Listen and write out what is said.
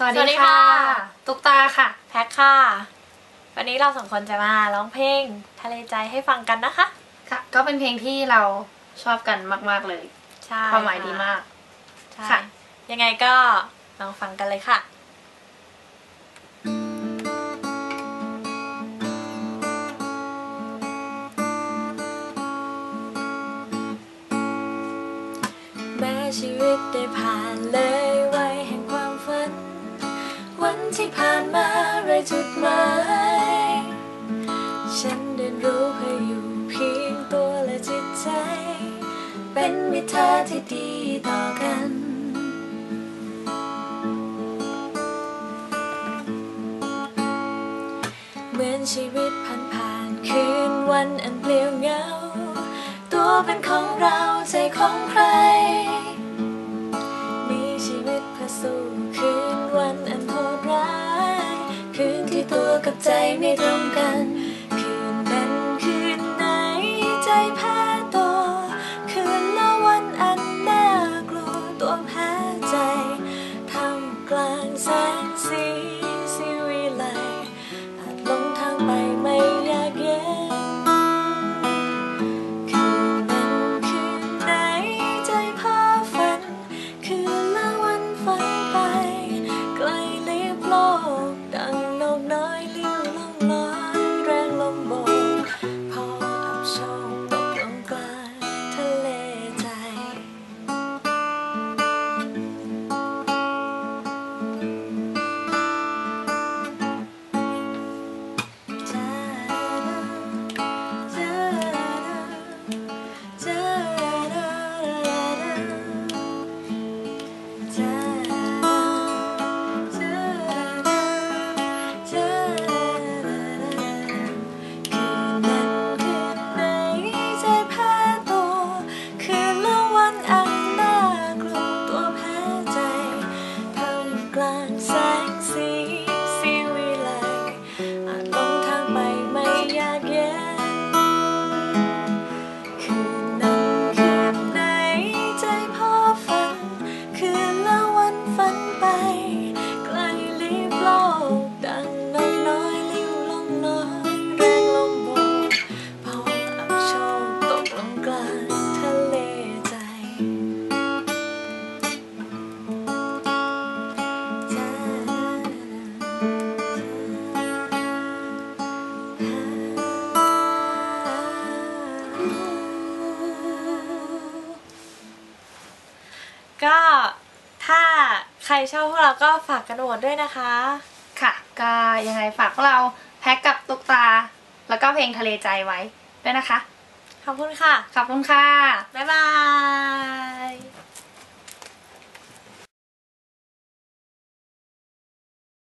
สวัสสวัสดีดีค่ะค่ะ ตุ๊กตาค่ะ แพ็คค่ะ วันนี้เราสองคนจะมาร้องเพลงทะเลใจให้ฟังกันนะคะ ค่ะ ก็เป็นเพลงที่เราชอบกันมาก ๆ เลย ใช่ความหมายดีมาก ใช่ค่ะยังไงก็ลองฟังกันเลยค่ะแม้ชีวิตได้ผ่านเลยวัย ที่ผ่านมาไรจุดหมายฉันเรียนรู้เพื่ออยู่เพียงตัวและจิตใจ เป็นมิตรที่ดีต่อกันเหมือนชีวิตผ่านผ่านคืนวันอันเปลี่ยวเหงา ตัวเป็นของเราใจของใคร มีชีวิตเพื่อสู้ กับใจไม่ตรงกัน คืนนั้นคืนไหนใจแพ้ตัว คืนละวันอันน่ากลัวตัวแพ้ใจทำกลางแสงสีสิวิไลอาจลงทางไปำก ก็ถ้าใครชอบพวกเราก็ฝากกันโหวตด้วยนะคะ ค่ะ ก็ยังไงฝากพวกเราแพ็กกับตุ๊กตา แล้วก็เพลงทะเลใจไว้ด้วยนะคะ ขอบคุณค่ะ ขอบคุณค่ะ บ๊ายบาย